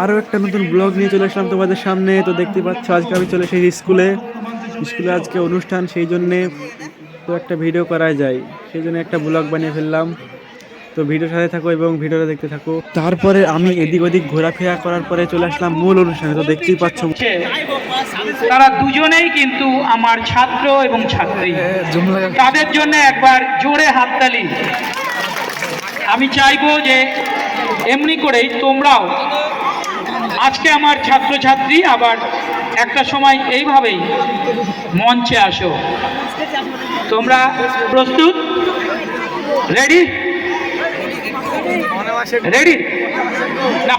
আরও একটা নতুন ব্লগ নিয়ে চলে আসলাম তোমাদের সামনে। তো দেখতে পাচ্ছ, আজকে আমি চলে এসেছি স্কুলে। স্কুলে আজকে অনুষ্ঠান, সেই জন্যে তো একটা ভিডিও করা যায়। সেই জন্য একটা ব্লগ বানিয়ে ফেললাম। তো ভিডিওর সাথে থাকো এবং ভিডিওটা দেখতে থাকো। তারপরে আমি এদিক ওদিক ঘোরাফেরা করার পরে চলে আসলাম মূল অনুষ্ঠানে। তো দেখতেই পাচ্ছ, তারা দুজনেই কিন্তু আমার ছাত্র এবং ছাত্রী। তাদের জন্য একবার জোরে হাততালি। আমি চাইব যে এমনি করেই তোমরাও আজকে আমার ছাত্রছাত্রী আবার একটা সময় এইভাবেই মঞ্চে আসো। তোমরা প্রস্তুত? রেডি রেডি না।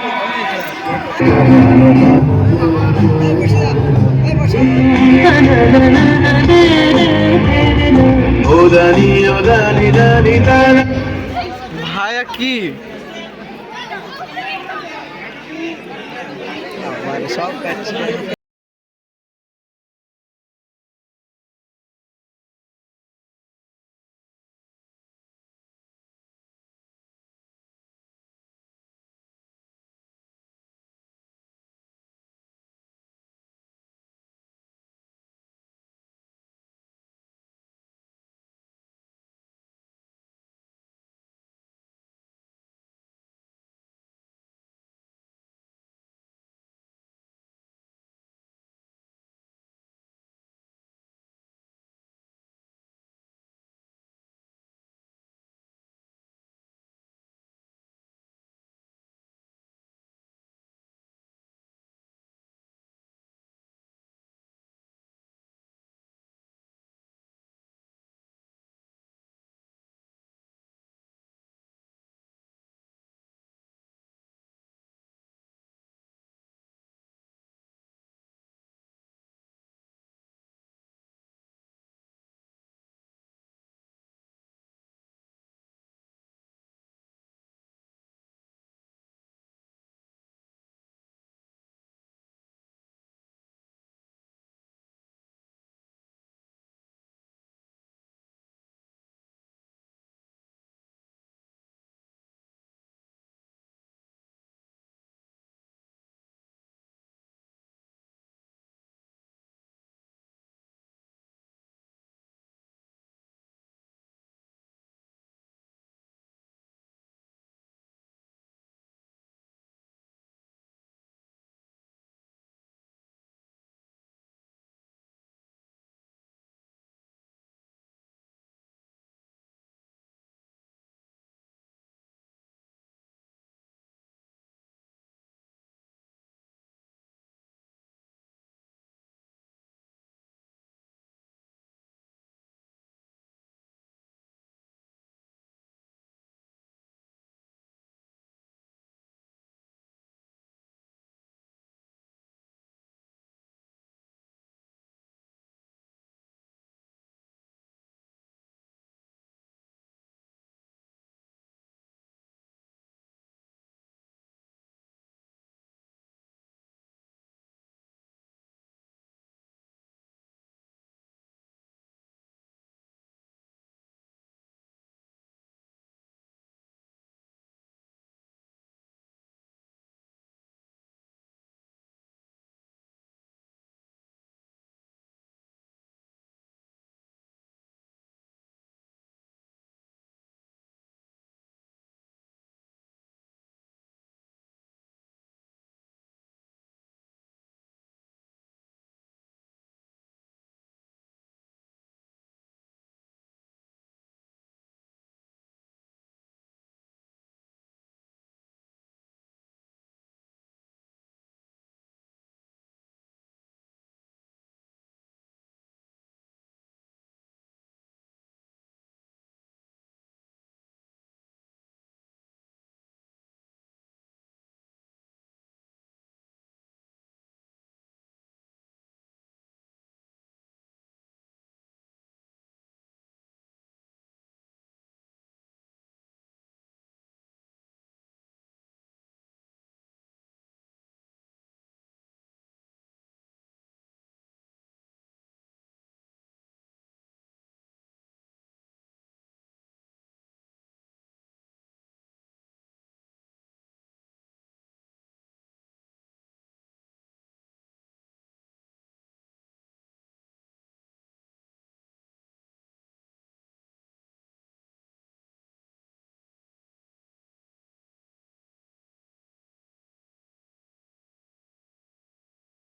ভাইয়া কি? আমাদের সব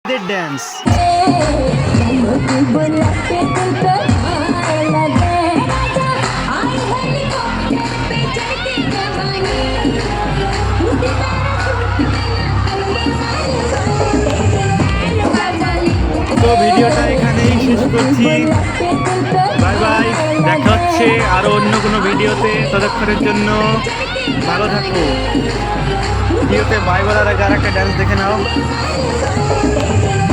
छूट তো ভিডিওটা এখানেই শেষ করছি। বাই বাই, দেখা হচ্ছে আরও অন্য কোনো ভিডিওতে ততক্ষণের জন্য ভালো থাকো। ভিডিওতে বাই বলার আগে আর একটা ড্যান্স দেখে নাও। Música